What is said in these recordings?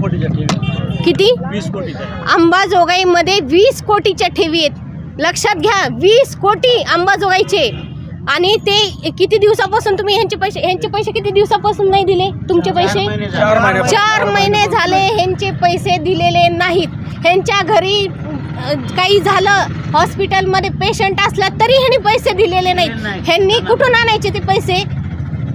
कोटीच्या ठेवी. किती? वीस कोटीच्या. अंबाजोगाईमध्ये वीस कोटीच्या ठेवी आहेत. लक्षात घ्या वीस कोटी अंबाजोगाईचे. आणि ते किती दिवसापासून तुम्ही ह्यांचे पैसे ह्यांचे पैसे किती दिवसापासून नाही दिले? तुमचे पैसे? चार महिने. झाले ह्यांचे पैसे दिलेले नाहीत. ह्यांच्या घरी काही झालं हॉस्पिटलमध्ये पेशंट असला तरी ह्यांनी पैसे दिलेले नाहीत. ह्यांनी कुठून आणायचे ते पैसे?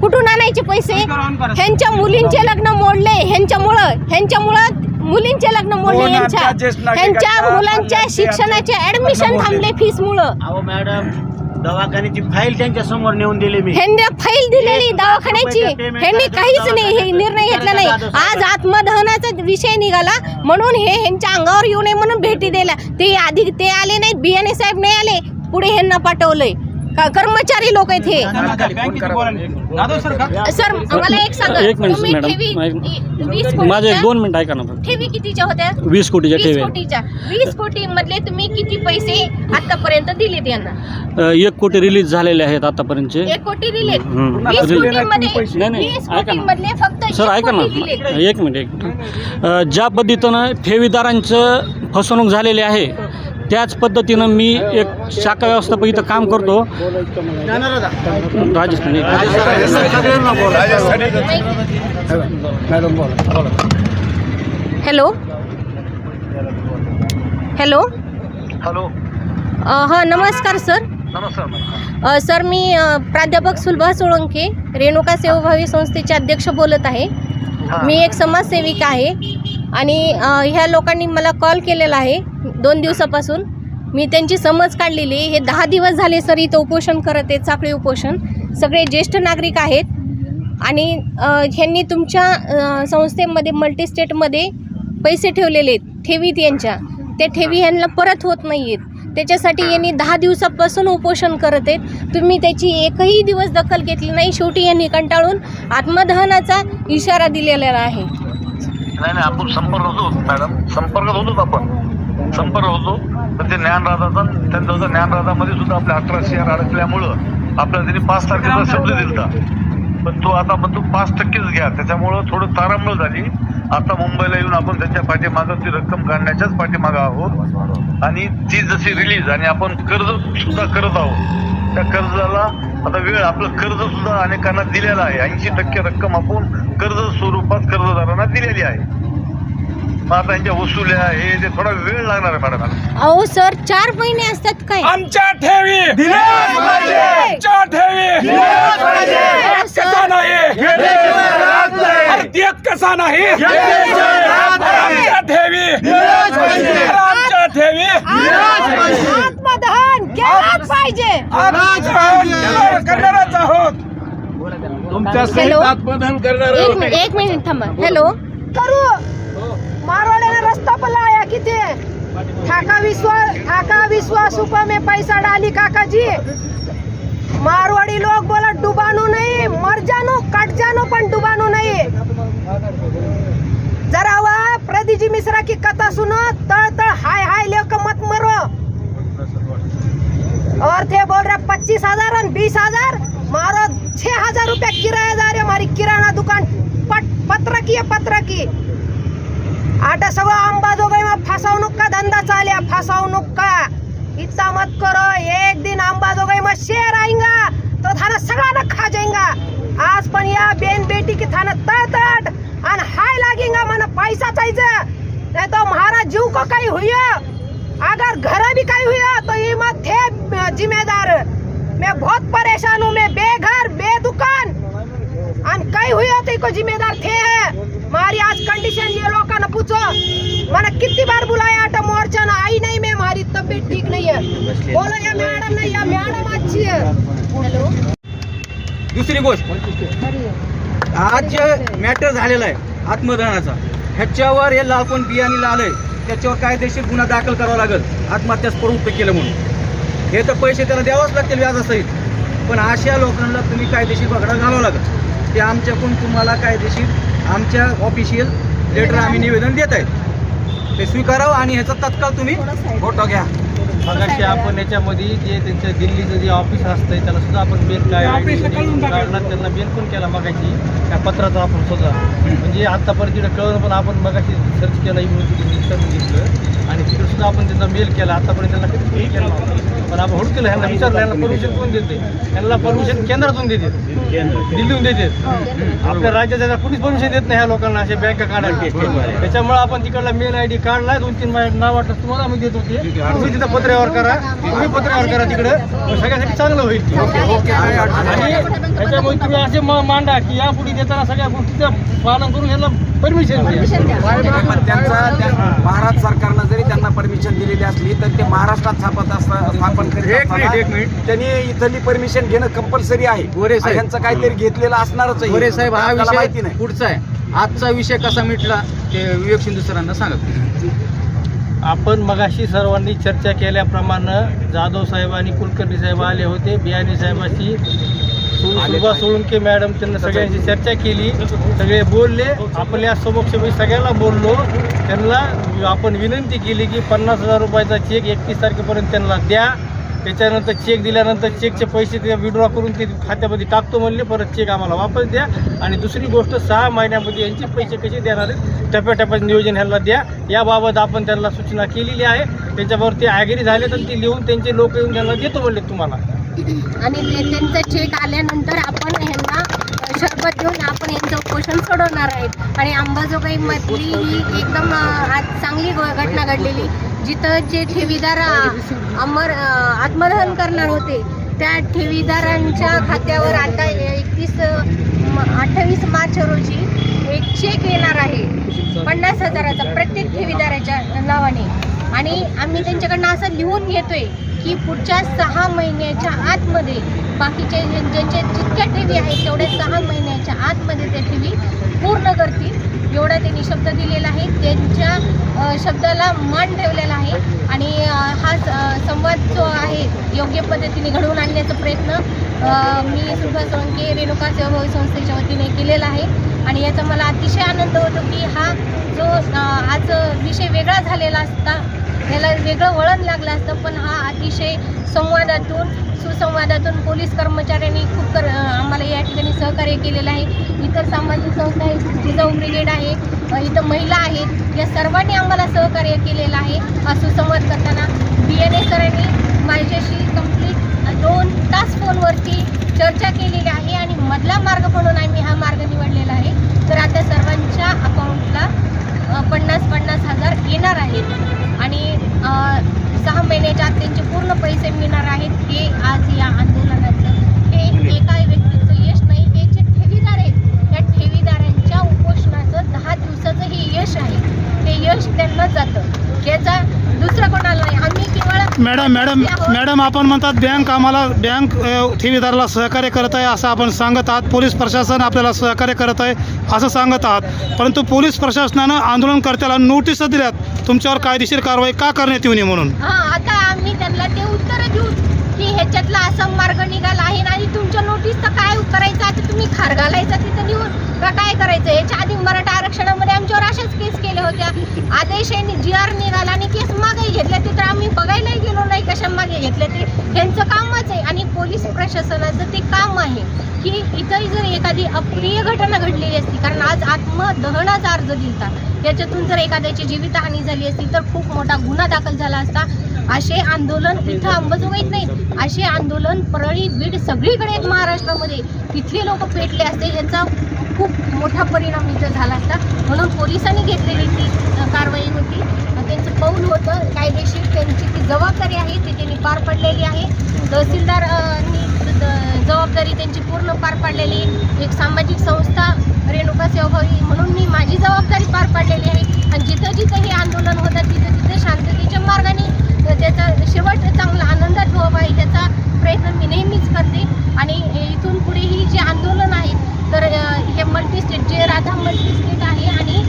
कुठून आणायचे पैसे? ह्यांच्या मुलींचे लग्न मोडले. ह्यांच्यामुळं ह्यांच्यामुळं मुलींचे लग्न मोडले दोन ह्यांच्या मुलांच्या शिक्षणाचे ऍडमिशन थांबले फीसमुळं अहो मॅडम दवाखान्याची फाईल त्यांच्यासमोर नेऊन दिली मी. ह्यांनी फाईल दिलेली दवाखान्याची. ह्यांनी काहीच नाही हे. निर्णय घेतला नाही. आज. आत्मदहनाचा विषय निघाला. म्हणून हे ह्यांच्या अंगावर येऊ नये म्हणून भेटी द्यायला ते आधी ते आले नाहीत बियाणे साहेब नाही आले. पुढे ह्यांना पाठवलंय. कर्मचारी लोक आहेत हे? सर मला एक सांगा. एक मिनिट, तुम्ही मॅडम. ठेवी माझे कोटीच्या- दोन मिनिट ऐका ना फक्त. ठेवी कितीच्या होत्या? वीस कोटीच्या वीस ठेवी. कोटीच्या. वीस कोटी मधले तुम्ही किती पैसे आतापर्यंत दिलेत यांना? अ, एक कोटी रिलीज झालेले आहेत आतापर्यंतचे. एक कोटी दिलेत. हम्म. वीस दिले कोटी नाही मध्ये पैसे. नाही, नाही, वीस ऐका कोटी ना. फक्त सर एक ऐका ना. कोटी दिलेत. एक मिनिट एक मिनिट. अ, ज्या पद्धतीनं ठेवीदारांचं फसवणूक झालेली आहे त्याच पद्धतीनं मी एक शाखा व्यवस्थापक इथं काम करतो. राजस्थान. हॅलो. हॅलो. हॅलो. अ, हा नमस्कार सर. नमस्कार अ, सर मी प्राध्यापक सुलभा सोळंके रेणुका सेवाभावी संस्थेचे अध्यक्ष बोलत आहे. मी एक समाजसेविका आहे आणि ह्या लोकांनी मला कॉल केलेला आहे. दोन दिवसापासून मी त्यांची समज काढलेली आहे. हे दहा दिवस झाले सर इथं उपोषण करत आहेत साखळी उपोषण. सगळे ज्येष्ठ नागरिक आहेत. आणि ह्यांनी तुमच्या संस्थेमध्ये मल्टीस्टेटमध्ये पैसे ठेवलेले आहेत. ठेवीत यांच्या. त्या ठेवी ह्यांना परत होत नाही आहेत त्याच्यासाठी यांनी दहा दिवसापासून उपोषण करत आहेत. तुम्ही त्याची एकही दिवस दखल घेतली नाही. शेवटी यांनी कंटाळून आत्मदहनाचा इशारा दिलेला आहे. नाही नाही आपण संपर्क होतो मॅडम. संपर्कात होतोच आपण. संपर्क होतो. तर ते ज्ञानराधाचा त्यांचा होता ज्ञानराधामध्ये सुद्धा आपल्या अठरा शेअर अडकल्यामुळं आपल्याला त्यांनी पाच तारखेचा शब्द दिलता. पण तो आता पण तो पाच टक्केच घ्या. त्याच्यामुळं थोडं तारांबळ झाली. आता मुंबईला येऊन आपण त्यांच्या पाठीमागं ती रक्कम काढण्याच्याच पाठीमागं आहोत. आणि ती जशी रिलीज आणि आपण कर्ज सुद्धा करत आहोत त्या कर्जाला आता वेळ आपलं कर्ज सुद्धा अनेकांना दिलेलं आहे. ऐंशी टक्के रक्कम आपण कर्ज स्वरूपात कर्जदारांना दिलेली आहे. मग आता यांच्या वसुल्या हे ते थोडा वेळ लागणार आहे मॅडम. अहो सर चार महिने असतात काय? आमच्या ठेवी! दिल्याच पाहिजे! आमच्या ठेवी! देत कसा नाही? अरे देत कसा नाही? आमच्या ठेवी! अरे आमच्या ठेवी! आत्मदहन केलंच पाहिजे! आत्मदहन करणारच आहोत! तुमच्या हॅलो. आत्मदहन करणार एक मिनिट एक मिनिट थांबा. हॅलो? करू! मारवाड्याने रस्ता पर लाया किती? ठाका विश्वास ठाका विश्वास ऊपर में पैसा डाली काका जी मारवाड़ी लोग बोला डुबानो नहीं मर जानो कट जानो पण डुबानो नहीं. जरा वह प्रदीजी मिश्रा की कथा सुनो तड़ तड़ हाय हाय लेकर मत मरो. और थे बोल रहे पच्चीस हजार और बीस हजार मारो छह हजार रुपया किराएदार है हमारी किराना दुकान. पट, पत्र की है पत्र की आता सगळं अंबाजोगाईમાં फसवणूक का धंदा चालया फसवणूक का? इतना मत करो, एक दिन अंबाजोगाईમાં शेर आएगा तो थाना सगळ्यांना खा जाएगा आज पण या बेन बेटी की थाना तळतट आणि हाय लागेगा मला पैसा चाहिए नहीं तो हमारा जीव को काही हुई अगर घर भी काही हुआ तो ये मत थे जिम्मेदार. मैं बहुत परेशान हूँ, मैं बेघर, बेदुकान. आणि काही हुआ तो को जिम्मेदार थे. है हमारी आज बोलो ये मैडम नहीं ये मैडम अच्छी है हेलो. दुसरी गोष्ट. आज जे मॅटर झालेला आहे आत्मदहनाचा. ह्याच्यावर हे लालकोण बियाणी आलंय त्याच्यावर कायदेशीर गुन्हा दाखल करावा लागेल. आत्महत्यास प्रवृत्त केलं म्हणून. हे तर पैसे त्याला द्यावंच लागतील व्याजासहित. पण अशा लोकांना तुम्ही कायदेशीर पकडा घालावं लागेल. ते आमच्याकडून तुम्हाला कायदेशीर आमच्या ऑफिशियल लेटर आम्ही निवेदन देत आहेत. ते स्वीकारावं आणि ह्याचा तत्काळ तुम्ही फोटो घ्या. मगाशी आपण याच्यामध्ये जे त्यांच्या दिल्लीचं जे ऑफिस असतंय त्याला सुद्धा आपण बेल काय त्यांना बेल पण केला मगाशी? त्या पत्राचा आपण सुद्धा. म्हणजे आतापर्यंत तिकडे कळलं पण आपण मगाशी सर्च केला इम्युनिटी घेतलं. आणि तिकडे सुद्धा आपण त्यांना मेल केला. आतापर्यंत त्यांना मेल केला. पण आपण हुडकेलं ह्यांना विचारलं ह्यांना परमिशन कोण देते? ह्यांना परमिशन केंद्रातून देते. दिल्लीहून देते. आपल्या राज्यात त्याला कुणीच परमिशन देत नाही ह्या लोकांना अशा बँका काढायला त्याच्यामुळे आपण तिकडला मेल आय डी काढलाय दोन तीन महिने नाव वाटलं तुम्हाला आम्ही देत होते. तुम्ही तिथं पत्र्यावर करा. तुम्ही पत्र्यावर करा तिकडं. सगळ्यासाठी चांगलं होईल. ते. आणि त्याच्यामुळे तुम्ही असे म- मांडा की यापुढे देताना सगळ्या गोष्टीचं पालन करून ह्यांना परमिशन द्या. पण त्यांचा त्या- महाराष्ट्र सरकारनं जरी त्यांना परमिशन दिलेली असली तर ते महाराष्ट्रात स्थापत असता स्थापन करीत एक मिनिट, एक असताना मिनिट. त्यांनी इथली परमिशन घेणं कंपल्सरी आहे. गोरे साहेब. ह्यांचं काहीतरी घेतलेलं असणारच आहे. गोरे साहेब हा आपल्याला माहिती विषय नाही. पुढचा आहे. आजचा विषय कसा मिटला ते विवेक सिंधू सरांना सांगा. आपण मगाशी सर्वांनी चर्चा केल्याप्रमाणे जाधव साहेब आणि कुलकर्णी साहेब आले होते. बियाणी साहेबाशी सुभाष सोळंके मॅडम त्यांना सगळ्यांशी चर्चा केली. सगळे बोलले. आपल्या समक्ष मी सगळ्यांना बोललो. त्यांना आपण विनंती केली की पन्नास हजार रुपयाचा चेक एकतीस तारखेपर्यंत त्यांना द्या. त्याच्यानंतर चेक दिल्यानंतर चेकचे पैसे ते विड्रॉ करून ते खात्यामध्ये टाकतो म्हणले. परत चेक आम्हाला वापस द्या. आणि दुसरी गोष्ट सहा महिन्यामध्ये यांचे पैसे कसे देणार आहेत? टप्प्याटप्प्यात नियोजन ह्याला द्या. याबाबत आपण त्यांना सूचना केलेली आहे. त्याच्यावर ते ॲग्री झाले तर ते लिहून त्यांचे लोक येऊन त्यांना देतो म्हणले तुम्हाला. आणि ते- त्यांचं चेक आल्यानंतर आपण यांना शरबत देऊन आपण यांचं उपोषण सोडवणार आहेत. आणि अंबाजोगाई मधली ही एकदम आज चांगली घटना घडलेली. जिथं जे ठेवीदार अमर आत्मदहन करणार होते त्या ठेवीदारांच्या खात्यावर आता एकतीस अठ्ठावीस मार्च रोजी एक चेक येणार आहे. पन्नास हजाराचा प्रत्येक ठेवीदाराच्या नावाने. आणि आम्ही त्यांच्याकडनं असं लिहून घेतोय. की पुढच्या सहा महिन्याच्या आतमध्ये बाकीचे ज्यांच्या जितक्या ठेवी आहेत तेवढ्या सहा महिन्याच्या आतमध्ये त्या ठेवी पूर्ण करतील. एवढा त्यांनी शब्द दिलेला आहे. त्यांच्या शब्दाला मान ठेवलेला आहे. आणि हा स- संवाद जो आहे योग्य पद्धतीने घडवून आणण्याचा प्रयत्न मी सुभा सोळंके रेणुका सेवाभावी संस्थेच्या वतीने केलेला आहे. आणि याचा मला अतिशय आनंद होतो की हा जो आज विषय वेगळा झालेला असता याला वेगळं वळण लागलं असतं पण हा अतिशय संवादातून सुसंवादातून पोलीस कर्मचाऱ्यांनी खूप कर आम्हाला या ठिकाणी सहकार्य केलेलं आहे. इतर सामाजिक संस्था आहे जिजाऊ ब्रिगेड आहे इथं महिला आहेत या सर्वांनी आम्हाला सहकार्य केलेलं आहे हा सुसंवाद करताना. बी एन ए सर माझ्याशी कंप्लीट दोन तास फोनवरती चर्चा केलेली आहे आणि मधला मार्ग म्हणून आम्ही हा मार्ग निवडलेला आहे तर आता सर्वांच्या अकाउंटला अ, पन्नास पन्नास हजार येणार आहेत आणि अ, सहा महिन्याच्या आत त्यांचे पूर्ण पैसे मिळणार आहेत हे आज या आंदोलनाचं हे एका व्यक्तीचं यश नाही हे जे ठेवीदार आहेत त्या ठेवीदारांच्या उपोषणाचं दहा दिवसाचं हे यश आहे हे यश त्यांना जातं याचा दुसरं कोणाला नाही आम्ही केवळ मॅडम मॅडम मॅडम आपण म्हणतात बँक आम्हाला बँक ठेवीदाराला सहकार्य करत आहे असं आपण सांगत आहात. पोलीस प्रशासन आपल्याला सहकार्य करत आहे असं सांगत आहात. परंतु पोलीस प्रशासनानं आंदोलनकर्त्याला नोटीस दिल्यात. तुमच्यावर कायदेशीर कारवाई का करण्यात येऊ नये म्हणून? आता आम्ही त्यांना ते उत्तर देऊ. ह्याच्यातला असा मार्ग निघाला आहे आणि तुमच्या नोटीस तर काय करायचं? आता तुम्ही खार घालायचा तिथं नेऊन का काय करायचं? याच्या आधी मराठा आरक्षणामध्ये आमच्यावर अशाच केस केल्या होत्या. आदेश यांनी जी आर निघाला आणि केस मागे घेतल्या तिथं आम्ही बघायलाही गेलो नाही कशा मागे घेतल्या ते. ह्यांचं कामच आहे. आणि पोलीस प्रशासनाचं ते काम आहे की इथंही जर एखादी अप्रिय घटना घडलेली असती कारण आज आत्मदहनाचा अर्ज दिलता. त्याच्यातून जर एखाद्याची जीवितहानी झाली असती तर खूप मोठा गुन्हा दाखल झाला असता. असे आंदोलन इथं अंबाजोगाईत नाही. असे आंदोलन परळी बीड सगळीकडे आहेत महाराष्ट्रामध्ये. तिथले लोक पेटले असते याचा खूप मोठा परिणाम इथं झाला असता. म्हणून पोलिसांनी घेतलेली ती कारवाई होती. त्यांचं पाऊल होतं. कायदेशीर त्यांची ती जबाबदारी आहे. ती त्यांनी पार पडलेली आहे. तहसीलदारांनी ज- जबाबदारी त्यांची पूर्ण पार पाडलेली एक सामाजिक संस्था रेणुका सेवाभावी म्हणून मी माझी जबाबदारी पार पाडलेली आहे. आणि जिथं जिथं हे आंदोलन होतं तिथं तिथं शांततेच्या मार्गाने त्याचा शेवट चांगला आनंदात व्हावा याचा प्रयत्न मी नेहमीच करते. आणि इथून पुढे ही जे आंदोलन आहे तर हे मल्टी स्टेट जे राधा मल्टी स्टेट आहे आणि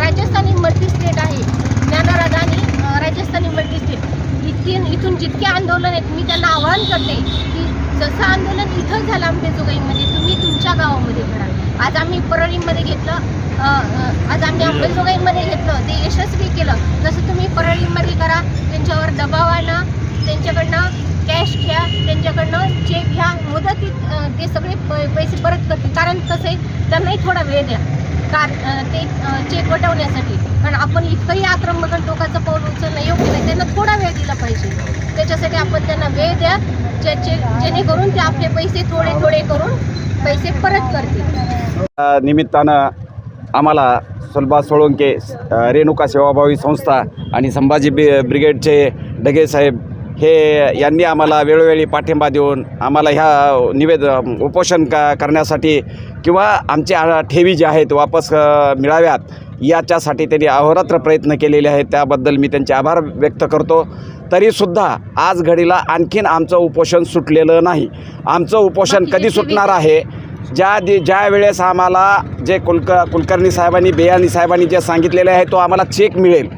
राजस्थानी मल्टी स्टेट आहे ज्ञानराधा आणि राजस्थानी मल्टी स्टेट. इथून इथून जितके आंदोलन आहेत मी त्यांना आवाहन करते की जसं आंदोलन इथं झालं अंबेजोगाईमध्ये तुम्ही तुमच्या गावामध्ये करा. आज आम्ही परळीमध्ये घेतलं आज आम्ही अंबेजोगाईमध्ये घेतलं ते यशस्वी केलं. जसं तुम्ही परळीमध्ये करा त्यांच्यावर दबाव आणा त्यांच्याकडनं कॅश घ्या त्यांच्याकडनं चेक घ्या मुदतीत ते सगळे प- पैसे परत करतील. कारण कसं त्यांनाही थोडा वेळ द्या. कार ते चेक वटवण्यासाठी. कारण आपण इतकंही आक्रमक टोकाचं पाऊल उचलणं योग्य नाही. त्यांना थोडा वेळ दिला पाहिजे. त्याच्यासाठी आपण त्यांना वेळ द्या. ज्याचे जेणेकरून ते आपले पैसे थोडे थोडे करून पैसे परत करतील. निमित्तानं आम्हाला सुलभा सोळंके रेणुका सेवाभावी संस्था आणि संभाजी ब्रिगेडचे डगे साहेब हे यांनी आम्हाला वेळोवेळी पाठिंबा देऊन आम्हाला ह्या निवेद उपोषण का करण्यासाठी किंवा आमच्या ठेवी ज्या आहेत वापस मिळाव्यात याच्यासाठी त्यांनी अहोरात्र प्रयत्न केलेले आहेत. त्याबद्दल मी त्यांचे आभार व्यक्त करतो. तरीसुद्धा आज घडीला आणखीन आमचं उपोषण सुटलेलं नाही. आमचं उपोषण कधी सुटणार आहे? ज्या दि ज्या वेळेस आम्हाला जे कुलक कुलकर्णी साहेबांनी बेयानी साहेबांनी जे सांगितलेले आहे तो आम्हाला चेक मिळेल.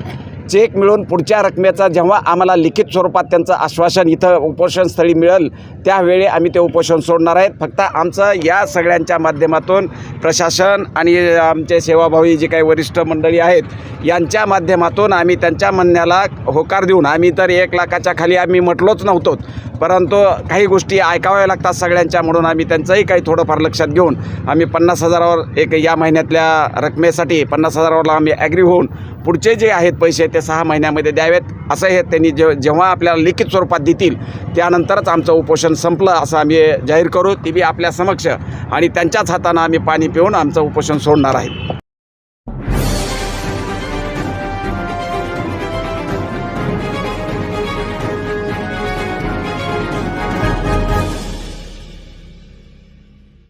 चेक मिळून पुढच्या रकमेचा जेव्हा आम्हाला लिखित स्वरूपात त्यांचं आश्वासन इथं उपोषणस्थळी मिळेल त्यावेळी आम्ही ते उपोषण सोडणार आहेत. फक्त आमचं या सगळ्यांच्या माध्यमातून प्रशासन आणि आमचे सेवाभावी जे काही वरिष्ठ मंडळी आहेत यांच्या माध्यमातून आम्ही त्यांच्या म्हणण्याला होकार देऊन आम्ही तर एक लाखाच्या खाली आम्ही म्हटलोच नव्हतो परंतु काही गोष्टी ऐकाव्या लागतात सगळ्यांच्या म्हणून आम्ही त्यांचंही काही थोडंफार लक्षात घेऊन आम्ही पन्नास हजारावर एक या महिन्यातल्या रकमेसाठी पन्नास हजारावरला आम्ही ॲग्री होऊन पुढचे जे आहेत पैसे ते सहा महिन्यामध्ये द्यावेत असं हे त्यांनी जे जेव्हा आपल्याला लिखित स्वरूपात देतील त्यानंतरच आमचं उपोषण संपलं असं आम्ही जाहीर करू ती बी आपल्या समक्ष आणि त्यांच्याच हातानं आम्ही पाणी पिऊन आमचं उपोषण सोडणार आहे.